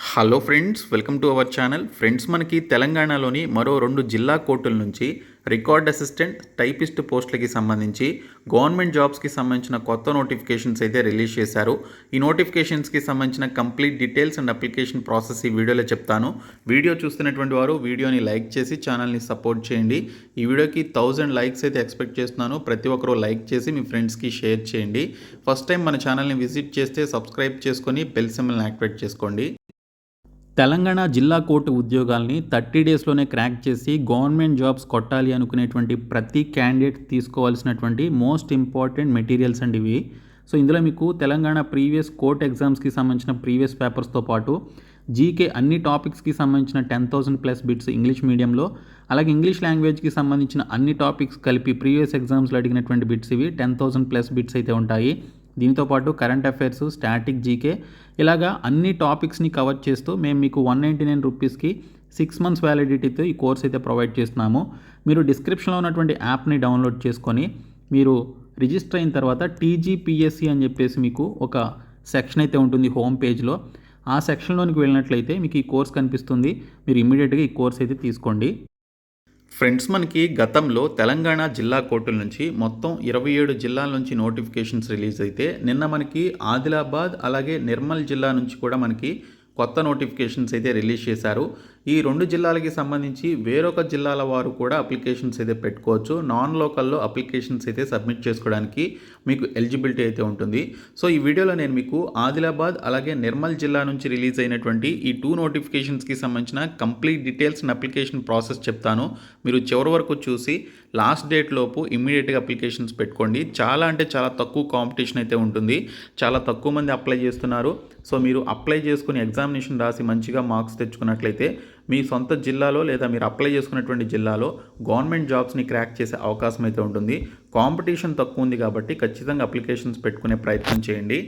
Hello friends welcome to our channel. Friends మనకి తెలంగాణలోని మరో రెండు జిల్లా కోర్టుల నుంచి రికార్డ్ అసిస్టెంట్ టైపిస్ట్ పోస్టులకి సంబంధించి గవర్నమెంట్ జాబ్స్కి సంబంధించిన కొత్త నోటిఫికేషన్స్ అయితే రిలీజ్ చేశారు. ఈ నోటిఫికేషన్స్కి సంబంధించిన complete details and application process ఈ వీడియోలో చెప్తాను. వీడియో చూస్తున్నటువంటి వారు వీడియోని లైక్ చేసి ఛానల్ని సపోర్ట్ చేయండి. ఈ వీడియోకి థౌజండ్ లైక్స్ అయితే ఎక్స్పెక్ట్ చేస్తున్నాను. ప్రతి ఒక్కరూ లైక్ చేసి మీ ఫ్రెండ్స్కి షేర్ చేయండి. ఫస్ట్ టైం మన ఛానల్ని విజిట్ చేస్తే సబ్స్క్రైబ్ చేసుకొని బెల్ సింబల్ని యాక్టివేట్ చేసుకోండి. తెలంగాణ జిల్లా కోర్టు ఉద్యోగాల్ని థర్టీ డేస్లోనే క్రాక్ చేసి గవర్నమెంట్ జాబ్స్ కొట్టాలి అనుకునేటువంటి ప్రతి క్యాండిడేట్ తీసుకోవాల్సినటువంటి మోస్ట్ ఇంపార్టెంట్ మెటీరియల్స్ అండి ఇవి. సో ఇందులో మీకు తెలంగాణ ప్రీవియస్ కోర్ట్ ఎగ్జామ్స్కి సంబంధించిన ప్రీవియస్ పేపర్స్తో పాటు జీకే అన్ని టాపిక్స్కి సంబంధించిన ten thousand plus bits English మీడియంలో అలాగే ఇంగ్లీష్ లాంగ్వేజ్కి సంబంధించిన అన్ని టాపిక్స్ కలిపి ప్రీవియస్ ఎగ్జామ్స్లో అడిగినటువంటి బిట్స్ ఇవి. టెన్ థౌసండ్ ప్లస్ బిట్స్ అయితే ఉంటాయి. దీంతో పాటు కరెంట్ అఫైర్స్ స్టాటిక్ జీకే ఇలాగా అన్ని టాపిక్స్ని కవర్ చేస్తూ మేము మీకు వన్ నైంటీ నైన్ రూపీస్కి సిక్స్ మంత్స్ వ్యాలిడిటీతో ఈ కోర్స్ అయితే ప్రొవైడ్ చేస్తున్నాము. మీరు డిస్క్రిప్షన్లో ఉన్నటువంటి యాప్ని డౌన్లోడ్ చేసుకొని మీరు రిజిస్టర్ అయిన తర్వాత టీజీపీఎస్సి అని చెప్పేసి మీకు ఒక సెక్షన్ అయితే ఉంటుంది హోమ్ పేజ్లో ఆ సెక్షన్లోనికి వెళ్ళినట్లయితే మీకు ఈ కోర్స్ కనిపిస్తుంది. మీరు ఇమీడియట్గా ఈ కోర్స్ అయితే తీసుకోండి. ఫ్రెండ్స్ మనకి గతంలో తెలంగాణ జిల్లా కోర్టుల నుంచి మొత్తం ఇరవై ఏడు జిల్లాల నుంచి నోటిఫికేషన్స్ రిలీజ్ అయితే నిన్న మనకి ఆదిలాబాద్ అలాగే నిర్మల్ జిల్లా నుంచి కూడా మనకి కొత్త నోటిఫికేషన్స్ అయితే రిలీజ్ చేశారు. ఈ రెండు జిల్లాలకి సంబంధించి వేరొక జిల్లాల వారు కూడా అప్లికేషన్స్ అయితే పెట్టుకోవచ్చు. నాన్ లోకల్లో అప్లికేషన్స్ అయితే సబ్మిట్ చేసుకోవడానికి మీకు ఎలిజిబిలిటీ అయితే ఉంటుంది. సో ఈ వీడియోలో నేను మీకు ఆదిలాబాద్ అలాగే నిర్మల్ జిల్లా నుంచి రిలీజ్ అయినటువంటి ఈ టూ నోటిఫికేషన్స్కి సంబంధించిన complete details and application process చెప్తాను. మీరు చివరి వరకు చూసి లాస్ట్ డేట్ లోపు ఇమ్మీడియట్గా అప్లికేషన్స్ పెట్టుకోండి. చాలా అంటే చాలా తక్కువ కాంపిటీషన్ అయితే ఉంటుంది. చాలా తక్కువ మంది అప్లై చేస్తున్నారు. సో మీరు అప్లై చేసుకుని ఎగ్జామినేషన్ రాసి మంచిగా మార్క్స్ తెచ్చుకున్నట్లయితే మీ సొంత జిల్లాలో లేదా మీరు అప్లై చేసుకున్నటువంటి జిల్లాలో గవర్నమెంట్ జాబ్స్ని క్రాక్ చేసే అవకాశం అయితే ఉంటుంది. కాంపిటీషన్ తక్కువ ఉంది కాబట్టి ఖచ్చితంగా అప్లికేషన్స్ పెట్టుకునే ప్రయత్నం చేయండి.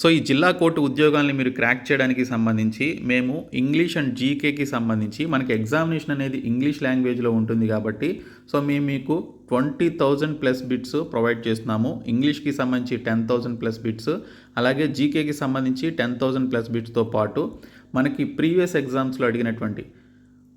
సో ఈ జిల్లా కోర్టు ఉద్యోగాల్ని మీరు క్రాక్ చేయడానికి సంబంధించి మేము ఇంగ్లీష్ అండ్ జీకేకి సంబంధించి మనకి ఎగ్జామినేషన్ అనేది ఇంగ్లీష్ లాంగ్వేజ్లో ఉంటుంది కాబట్టి సో మేము మీకు twenty thousand plus bits provide చేస్తున్నాము. ఇంగ్లీష్కి సంబంధించి టెన్ థౌజండ్ ప్లస్ బిట్స్ అలాగే జీకేకి సంబంధించి టెన్ థౌజండ్ ప్లస్ బిట్స్తో పాటు మనకి ప్రీవియస్ ఎగ్జామ్స్లో అడిగినటువంటి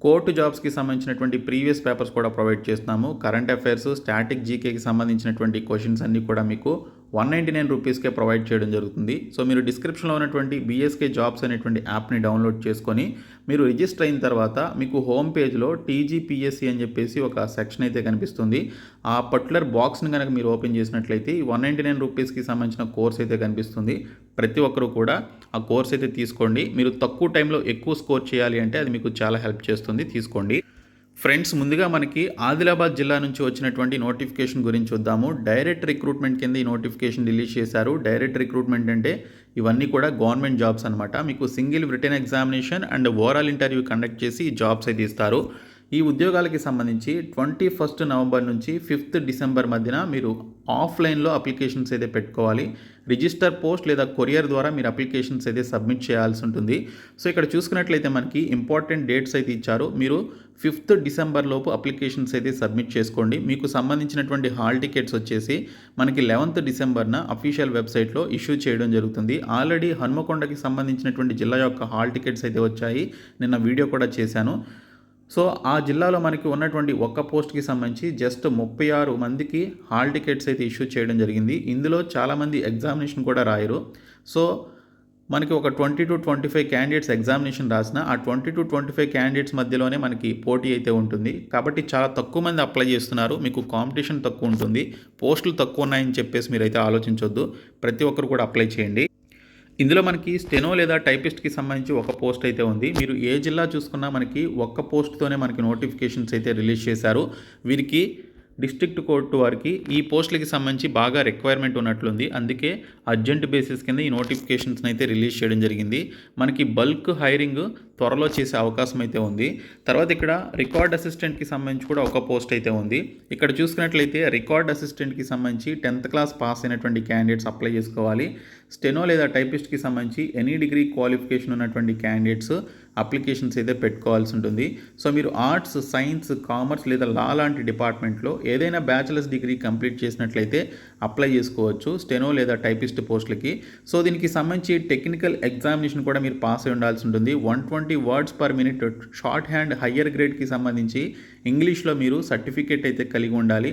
కోర్టు జాబ్స్కి సంబంధించినటువంటి ప్రీవియస్ పేపర్స్ కూడా ప్రొవైడ్ చేస్తున్నాము. కరెంట్ అఫైర్స్ స్టాటిక్ జీకేకి సంబంధించినటువంటి క్వశ్చన్స్ అన్నీ కూడా మీకు వన్ నైంటీ నైన్ రూపీస్కే ప్రొవైడ్ చేయడం జరుగుతుంది. సో మీరు డిస్క్రిప్షన్లో ఉన్నటువంటి బీఎస్కే జాబ్స్ అనేటువంటి యాప్ని డౌన్లోడ్ చేసుకొని మీరు రిజిస్టర్ అయిన తర్వాత మీకు హోమ్ పేజ్లో టీజీపీఎస్సీ అని చెప్పేసి ఒక సెక్షన్ అయితే కనిపిస్తుంది. ఆ పర్టికులర్ బాక్స్ని కనుక మీరు ఓపెన్ చేసినట్లయితే ఈ వన్ నైంటీ నైన్ రూపీస్కి సంబంధించిన కోర్స్ అయితే కనిపిస్తుంది. ప్రతి ఒక్కరూ కూడా ఆ కోర్స్ అయితే తీసుకోండి. మీరు తక్కువ టైంలో ఎక్కువ స్కోర్ చేయాలి అంటే అది మీకు చాలా హెల్ప్ చేస్తుంది. తీసుకోండి. ఫ్రెండ్స్ ముందుగా మనకి ఆదిలాబాద్ జిల్లా నుంచి వచ్చినటువంటి నోటిఫికేషన్ గురించి చూద్దాము. డైరెక్ట్ రిక్రూట్మెంట్ కింద ఈ నోటిఫికేషన్ రిలీజ్ చేశారు. డైరెక్ట్ రిక్రూట్మెంట్ అంటే ఇవన్నీ కూడా గవర్నమెంట్ జాబ్స్ అనమాట మీకు single return examination and overall interview conduct చేసి ఈ జాబ్స్ అయితే ఇస్తారు. ఈ ఉద్యోగాలకి సంబంధించి ట్వంటీ ఫస్ట్ నవంబర్ నుంచి ఫిఫ్త్ డిసెంబర్ మధ్యన మీరు ఆఫ్లైన్లో అప్లికేషన్స్ అయితే పెట్టుకోవాలి. రిజిస్టర్ పోస్ట్ లేదా కొరియర్ ద్వారా మీరు అప్లికేషన్స్ అయితే సబ్మిట్ చేయాల్సి ఉంటుంది. సో ఇక్కడ చూసుకున్నట్లయితే మనకి ఇంపార్టెంట్ డేట్స్ అయితే ఇచ్చారు. మీరు ఫిఫ్త్ డిసెంబర్ లోపు అప్లికేషన్స్ అయితే సబ్మిట్ చేసుకోండి. మీకు సంబంధించినటువంటి హాల్ టికెట్స్ వచ్చేసి మనకి లెవెన్త్ డిసెంబర్న అఫీషియల్ వెబ్సైట్లో ఇష్యూ చేయడం జరుగుతుంది. ఆల్రెడీ హన్మకొండకి సంబంధించినటువంటి జిల్లా యొక్క హాల్ టికెట్స్ అయితే వచ్చాయి. నిన్న వీడియో కూడా చేశాను. సో ఆ జిల్లాలో మనకి ఉన్నటువంటి ఒక్క పోస్ట్కి సంబంధించి జస్ట్ ముప్పై ఆరు మందికి హాల్ టికెట్స్ అయితే ఇష్యూ చేయడం జరిగింది. ఇందులో చాలామంది ఎగ్జామినేషన్ కూడా రాయరు. సో మనకి ఒక twenty to twenty five candidates examination రాసిన ఆ twenty to twenty five candidates మధ్యలోనే మనకి పోటీ అయితే ఉంటుంది. కాబట్టి చాలా తక్కువ మంది అప్లై చేస్తున్నారు. మీకు కాంపిటీషన్ తక్కువ ఉంటుంది. పోస్టులు తక్కువ ఉన్నాయని చెప్పేసి మీరైతే ఆలోచించొద్దు. ప్రతి ఒక్కరు కూడా అప్లై చేయండి. ఇందులో మనకి స్టెనో లేదా టైపిస్ట్కి సంబంధించి ఒక పోస్ట్ అయితే ఉంది. మీరు ఏ జిల్లా చూసుకున్నా మనకి ఒక్క పోస్ట్తోనే మనకి నోటిఫికేషన్స్ అయితే రిలీజ్ చేశారు. వీరికి డిస్ట్రిక్ట్ కోర్టు వారికి ఈ పోస్టులకి సంబంధించి బాగా రిక్వైర్మెంట్ ఉన్నట్లుంది. అందుకే అర్జెంట్ బేసిస్ కింద ఈ నోటిఫికేషన్స్ని అయితే రిలీజ్ చేయడం జరిగింది. మనకి బల్క్ హైరింగ్ త్వరలో చేసే అవకాశం అయితే ఉంది. తర్వాత ఇక్కడ రికార్డ్ అసిస్టెంట్కి సంబంధించి కూడా ఒక పోస్ట్ అయితే ఉంది. ఇక్కడ చూసుకున్నట్లయితే రికార్డ్ అసిస్టెంట్కి సంబంధించి టెన్త్ క్లాస్ పాస్ అయినటువంటి క్యాండిడేట్స్ అప్లై చేసుకోవాలి. స్టెనో లేదా టైపిస్ట్కి సంబంధించి ఎనీ డిగ్రీ క్వాలిఫికేషన్ ఉన్నటువంటి క్యాండిడేట్స్ అప్లికేషన్స్ అయితే పెట్టుకోవాల్సి ఉంటుంది. సో మీరు ఆర్ట్స్ సైన్స్ కామర్స్ లేదా లా లాంటి డిపార్ట్మెంట్లో ఏదైనా బ్యాచిలర్స్ డిగ్రీ కంప్లీట్ చేసినట్లయితే అప్లై చేసుకోవచ్చు స్టెనో లేదా టైపిస్ట్ పోస్టులకి. సో దీనికి సంబంధించి టెక్నికల్ ఎగ్జామినేషన్ కూడా మీరు పాస్ అయి ఉండాల్సి ఉంటుంది. One twenty words per minute shorthand higher గ్రేడ్కి సంబంధించి ఇంగ్లీష్లో మీరు సర్టిఫికేట్ అయితే కలిగి ఉండాలి.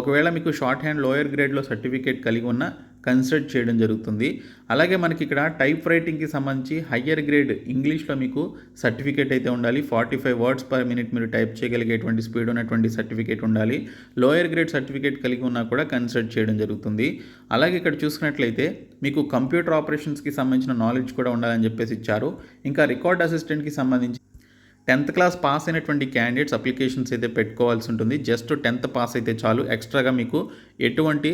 ఒకవేళ మీకు షార్ట్ హ్యాండ్ లోయర్ గ్రేడ్లో సర్టిఫికేట్ కలిగి ఉన్న కన్సిడర్ చేయడం జరుగుతుంది. అలాగే మనకి ఇక్కడ టైప్ రైటింగ్కి సంబంధించి హయ్యర్ గ్రేడ్ ఇంగ్లీష్లో మీకు సర్టిఫికేట్ అయితే ఉండాలి. Forty five words per minute మీరు టైప్ చేయగలిగేటువంటి స్పీడ్ ఉన్నటువంటి సర్టిఫికేట్ ఉండాలి. లోయర్ గ్రేడ్ సర్టిఫికేట్ కలిగి ఉన్నా కూడా కన్సిడర్ చేయడం జరుగుతుంది. అలాగే ఇక్కడ చూసుకున్నట్లయితే మీకు కంప్యూటర్ ఆపరేషన్స్కి సంబంధించిన నాలెడ్జ్ కూడా ఉండాలని చెప్పేసి ఇచ్చారు. ఇంకా రికార్డ్ అసిస్టెంట్కి సంబంధించి టెన్త్ క్లాస్ పాస్ అయినటువంటి క్యాండిడేట్స్ అప్లికేషన్స్ అయితే పెట్టుకోవాల్సి ఉంటుంది. జస్ట్ టెన్త్ పాస్ అయితే చాలు. ఎక్స్ట్రాగా మీకు ఎటువంటి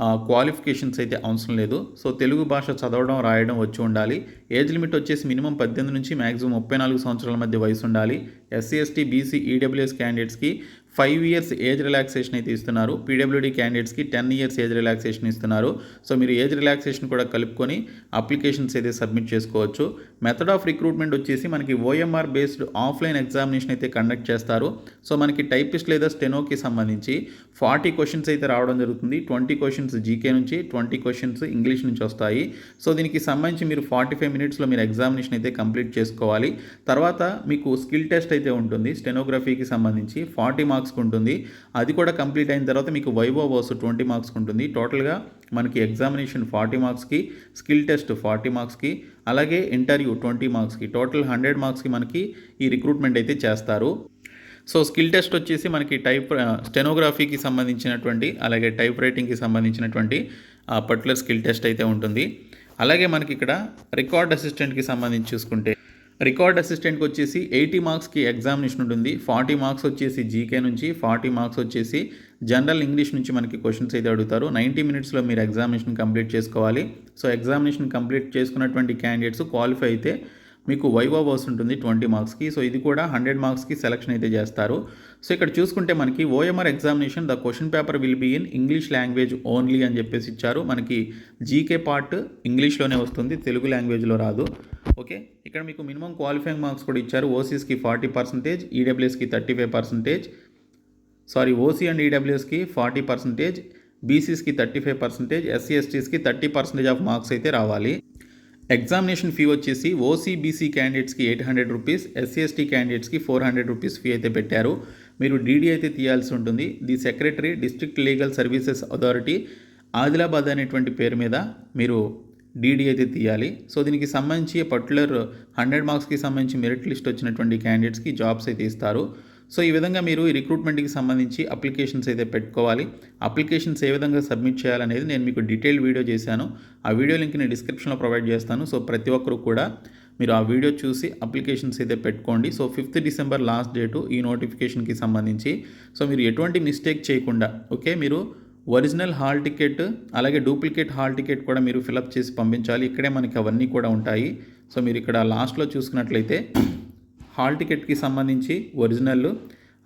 క్వాలిఫికేషన్స్ అయితే అవసరం లేదు. సో తెలుగు భాష చదవడం రాయడం వచ్చి ఉండాలి. ఏజ్ లిమిట్ వచ్చేసి మినిమం పద్దెనిమిది నుంచి మ్యాక్సిమం ముప్పై నాలుగు సంవత్సరాల మధ్య వయసు ఉండాలి. ఎస్సీ ఎస్టీ బీసీ ఈడబ్ల్యూఎస్ క్యాండిడేట్స్కి ఫైవ్ ఇయర్స్ ఏజ్ రిలాక్సేషన్ అయితే ఇస్తున్నారు. పీడబ్ల్యూడీ క్యాండిడేట్స్కి టెన్ ఇయర్స్ ఏజ్ రిలాక్సేషన్ ఇస్తున్నారు. సో మీరు ఏజ్ రిలాక్సేషన్ కూడా కలుపుకొని అప్లికేషన్స్ అయితే సబ్మిట్ చేసుకోవచ్చు. మెథడ్ ఆఫ్ రిక్రూట్మెంట్ వచ్చేసి మనకి ఓఎంఆర్ బేస్డ్ ఆఫ్లైన్ ఎగ్జామినేషన్ అయితే కండక్ట్ చేస్తారు. సో మనకి టైపిస్ట్ లేదా స్టెనోకి సంబంధించి ఫార్టీ క్వశ్చన్స్ అయితే రావడం జరుగుతుంది. ట్వంటీ క్వశ్చన్స్ జీకే నుంచి ట్వంటీ క్వశ్చన్స్ ఇంగ్లీష్ నుంచి వస్తాయి. సో దీనికి సంబంధించి మీరు ఫార్టీ ఫైవ్ మినిట్స్లో మీరు ఎగ్జామినేషన్ అయితే కంప్లీట్ చేసుకోవాలి. తర్వాత మీకు స్కిల్ టెస్ట్ అయితే ఉంటుంది. స్టెనోగ్రఫీకి సంబంధించి ఫార్టీ మార్క్స్ మార్క్స్కి ఉంటుంది. అది కూడా కంప్లీట్ అయిన తర్వాత మీకు వైవో వర్స్ ట్వంటీ మార్క్స్కి ఉంటుంది. టోటల్గా మనకి ఎగ్జామినేషన్ ఫార్టీ మార్క్స్కి స్కిల్ టెస్ట్ ఫార్టీ మార్క్స్కి అలాగే ఇంటర్వ్యూ ట్వంటీ మార్క్స్కి టోటల్ హండ్రెడ్ మార్క్స్కి మనకి ఈ రిక్రూట్మెంట్ అయితే చేస్తారు. సో స్కిల్ టెస్ట్ వచ్చేసి మనకి టైప్ స్టెనోగ్రఫీకి సంబంధించినటువంటి అలాగే టైప్ రైటింగ్కి సంబంధించినటువంటి పర్టికులర్ స్కిల్ టెస్ట్ అయితే ఉంటుంది. అలాగే మనకి ఇక్కడ రికార్డ్ అసిస్టెంట్కి సంబంధించి చూసుకుంటే రికార్డ్ అసిస్టెంట్కి వచ్చేసి ఎయిటీ మార్క్స్కి ఎగ్జామినేషన్ ఉంటుంది. ఫార్టీ మార్క్స్ వచ్చేసి జీకే నుంచి ఫార్టీ మార్క్స్ వచ్చేసి జనరల్ ఇంగ్లీష్ నుంచి మనకి క్వశ్చన్స్ అయితే అడుగుతారు. నైంటీ మినిట్స్లో మీరు ఎగ్జామినేషన్ కంప్లీట్ చేసుకోవాలి. సో ఎగ్జామినేషన్ కంప్లీట్ చేసుకున్నటువంటి క్యాండిడేట్స్ క్వాలిఫై అయితే మీకు వైవో వర్స్ ఉంటుంది ట్వంటీ మార్క్స్కి. సో ఇది కూడా హండ్రెడ్ మార్క్స్కి సెలక్షన్ అయితే చేస్తారు. సో ఇక్కడ చూసుకుంటే మనకి OMR examination the question paper will be in English language only అని చెప్పేసి ఇచ్చారు. మనకి జీకే పార్ట్ ఇంగ్లీష్లోనే వస్తుంది తెలుగు లాంగ్వేజ్లో రాదు. ఓకే ఇక్కడ మీకు మినిమం క్వాలిఫైయింగ్ మార్క్స్ కూడా ఇచ్చారు. ఓసీస్కి forty percentage ఈడబ్ల్యూఎస్కి thirty five percentage sorry OC and ఈడబ్ల్యూఎస్కి forty percentage బీసీస్కి థర్టీ ఫైవ్ పర్సెంటేజ్ ఎస్సీ ఎస్టీస్కి థర్టీ పర్సెంటేజ్ ఆఫ్ మార్క్స్ అయితే రావాలి. ఎగ్జామినేషన్ ఫీ వచ్చేసి ఓసీబీసీ క్యాండిడేట్స్కి eight hundred rupees SC ST క్యాండిడేట్స్కి ఫోర్ హండ్రెడ్ రూపీస్ ఫీ అయితే పెట్టారు. మీరు డీడీ అయితే తీయాల్సి ఉంటుంది. The secretary district legal services authority Adilabad అనేటువంటి పేరు మీద మీరు డీడీ అయితే తీయాలి. సో దీనికి సంబంధించి పర్టికులర్ హండ్రెడ్ మార్క్స్కి సంబంధించి మెరిట్ లిస్ట్ వచ్చినటువంటి క్యాండిడేట్స్కి జాబ్స్ అయితే ఇస్తారు. సో ఈ విధంగా మీరు ఈ రిక్రూట్మెంట్కి సంబంధించి అప్లికేషన్స్ అయితే పెట్టుకోవాలి. అప్లికేషన్స్ ఏ విధంగా సబ్మిట్ చేయాలనేది నేను మీకు డీటెయిల్ వీడియో చేశాను. ఆ వీడియో లింక్ నేను డిస్క్రిప్షన్లో ప్రొవైడ్ చేస్తాను. సో ప్రతి ఒక్కరు కూడా మీరు ఆ వీడియో చూసి అప్లికేషన్స్ అయితే పెట్టుకోండి. So fifth December last date ఈ నోటిఫికేషన్కి సంబంధించి. సో మీరు ఎటువంటి మిస్టేక్ చేయకుండా ఓకే మీరు ఒరిజినల్ హాల్ టికెట్ అలాగే డూప్లికేట్ హాల్ టికెట్ కూడా మీరు ఫిలప్ చేసి పంపించాలి. ఇక్కడే మనకి అవన్నీ కూడా ఉంటాయి. సో మీరు ఇక్కడ లాస్ట్లో చూసుకున్నట్లయితే హాల్ టికెట్కి సంబంధించి ఒరిజినల్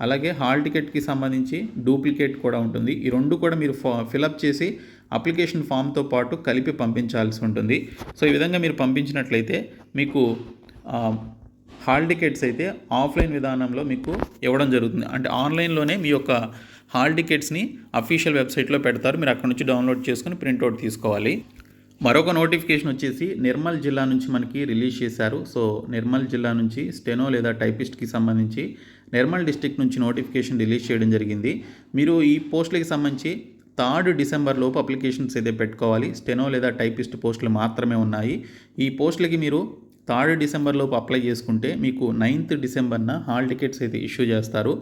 అలాగే హాల్ టికెట్కి సంబంధించి డూప్లికేట్ కూడా ఉంటుంది. ఈ రెండు కూడా మీరు ఫిలప్ చేసి అప్లికేషన్ ఫామ్తో పాటు కలిపి పంపించాల్సి ఉంటుంది. సో ఈ విధంగా మీరు పంపించినట్లయితే మీకు హాల్ టికెట్స్ అయితే ఆఫ్లైన్ విధానంలో మీకు ఇవ్వడం జరుగుతుంది. అంటే ఆన్లైన్లోనే మీ యొక్క హాల్ టికెట్స్ని అఫీషియల్ వెబ్సైట్లో పెడతారు. మీరు అక్కడ నుంచి డౌన్లోడ్ చేసుకుని ప్రింట్అవుట్ తీసుకోవాలి. మరొక నోటిఫికేషన్ వచ్చేసి నిర్మల్ జిల్లా నుంచి మనకి రిలీజ్ చేశారు. సో నిర్మల్ జిల్లా నుంచి స్టెనో లేదా టైపిస్ట్కి సంబంధించి నిర్మల్ డిస్టిక్ నుంచి నోటిఫికేషన్ రిలీజ్ చేయడం జరిగింది. మీరు ఈ పోస్టులకి సంబంధించి థర్డ్ డిసెంబర్ లోపు అప్లికేషన్స్ అయితే పెట్టుకోవాలి స్టెనో లేదా టైపిస్ట్ పోస్టులు మాత్రమే ఉన్నాయి. ఈ పోస్టులకి మీరు థర్డ్ డిసెంబర్ లోపు అప్లై చేసుకుంటే మీకు నైన్త్ డిసెంబర్న హాల్ టికెట్స్ అయితే ఇష్యూ చేస్తారు.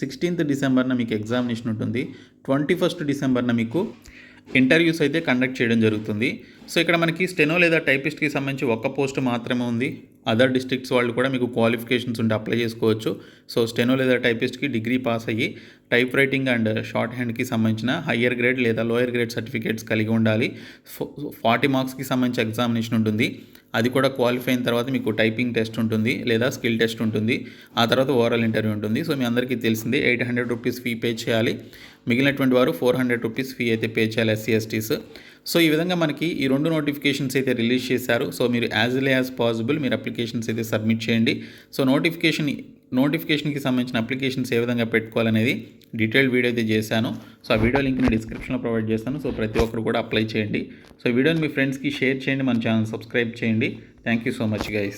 సిక్స్టీన్త్ డిసెంబర్న మీకు ఎగ్జామినేషన్ ఉంటుంది. ట్వంటీ ఫస్ట్ డిసెంబర్న మీకు ఇంటర్వ్యూస్ అయితే కండక్ట్ చేయడం జరుగుతుంది. సో ఇక్కడ మనకి స్టెనో లేదా టైపిస్ట్కి సంబంధించి ఒక్క పోస్ట్ మాత్రమే ఉంది. అదర్ డిస్ట్రిక్ట్స్ వాళ్ళు కూడా మీకు క్వాలిఫికేషన్స్ ఉంటే అప్లై చేసుకోవచ్చు. సో స్టెనో లేదా టైపిస్ట్కి డిగ్రీ పాస్ అయ్యి టైప్ రైటింగ్ అండ్ షార్ట్ హ్యాండ్కి సంబంధించిన హయ్యర్ గ్రేడ్ లేదా లోయర్ గ్రేడ్ సర్టిఫికేట్స్ కలిగి ఉండాలి. ఫార్టీ మార్క్స్కి సంబంధించి ఎగ్జామినేషన్ ఉంటుంది. అది కూడా క్వాలిఫై అయిన తర్వాత మీకు టైపింగ్ టెస్ట్ ఉంటుంది లేదా స్కిల్ టెస్ట్ ఉంటుంది. ఆ తర్వాత ఓవరాల్ ఇంటర్వ్యూ ఉంటుంది. సో మీ అందరికీ తెలిసింది eight hundred rupees fee pay చేయాలి. మిగిలినటువంటి వారు ఫోర్ హండ్రెడ్ రూపీస్ ఫీ అయితే పే చేయాలి ఎస్సీ ఎస్టీస్ సో ఈ విధంగా మనకి ఈ రెండు నోటిఫికేషన్స్ అయితే రిలీజ్ చేశారు. సో మీరు యాజ్ ఎల్ యాజ్ పాసిబుల్ మీరు అప్లికేషన్స్ అయితే సబ్మిట్ చేయండి. సో నోటిఫికేషన్ నోటిఫికేషన్కి సంబంధించిన అప్లికేషన్స్ ఏ విధంగా పెట్టుకోవాలనేది డీటెయిల్డ్ వీడియో అయితే చేశాను. సో ఆ వీడియో లింక్ నేను డిస్క్రిప్షన్లో ప్రొవైడ్ చేస్తాను. సో ప్రతి ఒక్కరు కూడా అప్లై చేయండి. సో వీడియోని మీ ఫ్రెండ్స్కి షేర్ చేయండి. మన ఛానల్ సబ్స్క్రైబ్ చేయండి. Thank you so much guys